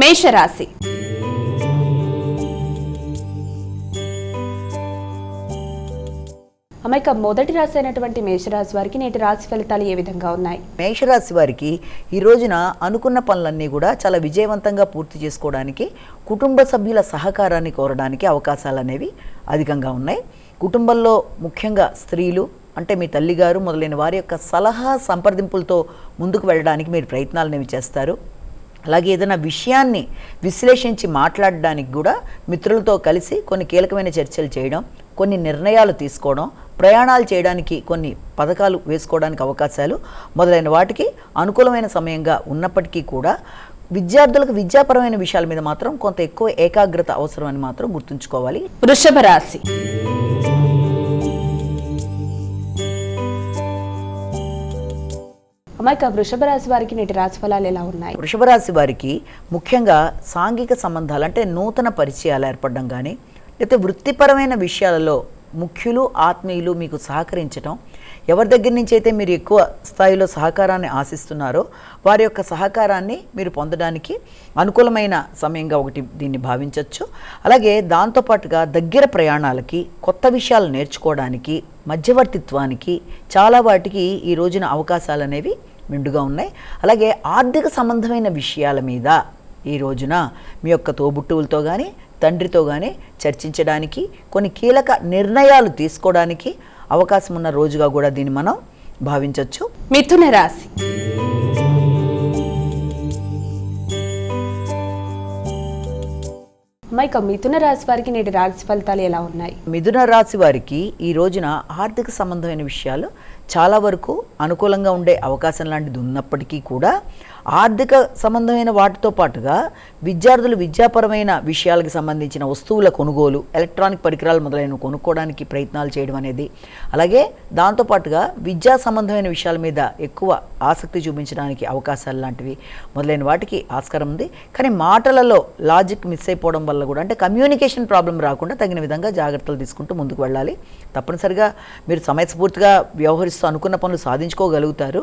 మేషరాశి. అమ్మాయిక మొదటి రాశి అయినటువంటి మేషరాశి వారికి నేటి రాశి ఫలితాలు ఏ విధంగా ఉన్నాయి? మేషరాశి వారికి ఈ రోజున అనుకున్న పనులన్నీ కూడా చాలా విజయవంతంగా పూర్తి చేసుకోవడానికి కుటుంబ సభ్యుల సహకారాన్ని కోరడానికి అవకాశాలు అనేవి అధికంగా ఉన్నాయి. కుటుంబంలో ముఖ్యంగా స్త్రీలు అంటే మీ తల్లిగారు మొదలైన వారి యొక్క సలహా సంప్రదింపులతో ముందుకు వెళ్ళడానికి మీరు ప్రయత్నాలు అనేవి చేస్తారు. అలాగే ఏదైనా విషయాన్ని విశ్లేషించి మాట్లాడడానికి కూడా మిత్రులతో కలిసి కొన్ని కీలకమైన చర్చలు చేయడం కొన్ని నిర్ణయాలు తీసుకోవడం ప్రయాణాలు చేయడానికి కొన్ని పథకాలు వేసుకోవడానికి అవకాశాలు మొదలైన వాటికి అనుకూలమైన సమయంగా ఉన్నప్పటికీ కూడా విద్యార్థులకు విద్యాపరమైన విషయాల మీద మాత్రం కొంత ఎక్కువ ఏకాగ్రత అవసరం అని మాత్రం గుర్తుంచుకోవాలి. వృషభ రాశి అమ్మాయిక వృషభ రాశి వారికి నేటి రాశి ఫలాలు ఎలా ఉన్నాయి? వృషభ రాశి వారికి ముఖ్యంగా సాంఘిక సంబంధాలు అంటే నూతన పరిచయాలు ఏర్పడడం కానీ లేకపోతే వృత్తిపరమైన విషయాలలో ముఖ్యులు ఆత్మీయులు మీకు సహకరించడం ఎవరి దగ్గర నుంచి అయితే మీరు ఎక్కువ స్థాయిలో సహకారాన్ని ఆశిస్తున్నారో వారి యొక్క సహకారాన్ని మీరు పొందడానికి అనుకూలమైన సమయంగా ఒకటి దీన్ని భావించవచ్చు అలాగే దాంతోపాటుగా దగ్గర ప్రయాణాలకి కొత్త విషయాలు నేర్చుకోవడానికి మధ్యవర్తిత్వానికి చాలా వాటికి ఈ రోజున అవకాశాలు అనేవి మెండుగా ఉన్నాయి. అలాగే ఆర్థిక సంబంధమైన విషయాల మీద ఈ రోజున మీ యొక్క తోబుట్టువులతో కానీ తండ్రితో కానీ చర్చించడానికి కొన్ని కీలక నిర్ణయాలు తీసుకోవడానికి అవకాశం ఉన్న రోజుగా కూడా దీన్ని మనం భావించవచ్చు మిథున రాశి. అమ్మాయిక మిథున రాశి వారికి నేటి రాశి ఫలితాలు ఎలా ఉన్నాయి? మిథున రాశి వారికి ఈ రోజున ఆర్థిక సంబంధమైన విషయాలు చాలా వరకు అనుకూలంగా ఉండే అవకాశం లాంటిది ఉన్నప్పటికీ కూడా ఆర్థిక సంబంధమైన వాటితో పాటుగా విద్యార్థులు విద్యాపరమైన విషయాలకు సంబంధించిన వస్తువుల కొనుగోలు ఎలక్ట్రానిక్ పరికరాలు మొదలైనవి కొనుక్కోవడానికి ప్రయత్నాలు చేయడం అనేది. అలాగే దాంతోపాటుగా విద్యా సంబంధమైన విషయాల మీద ఎక్కువ ఆసక్తి చూపించడానికి అవకాశాలు లాంటివి మొదలైన వాటికి ఆస్కారం ఉంది. కానీ మాటలలో లాజిక్ మిస్ అయిపోవడం వల్ల కూడా అంటే కమ్యూనికేషన్ ప్రాబ్లం రాకుండా తగిన విధంగా జాగ్రత్తలు తీసుకుంటూ ముందుకు వెళ్ళాలి. తప్పనిసరిగా మీరు సమయస్ఫూర్తిగా వ్యవహరిస్తూ అనుకున్న పనులు సాధించుకోగలుగుతారు.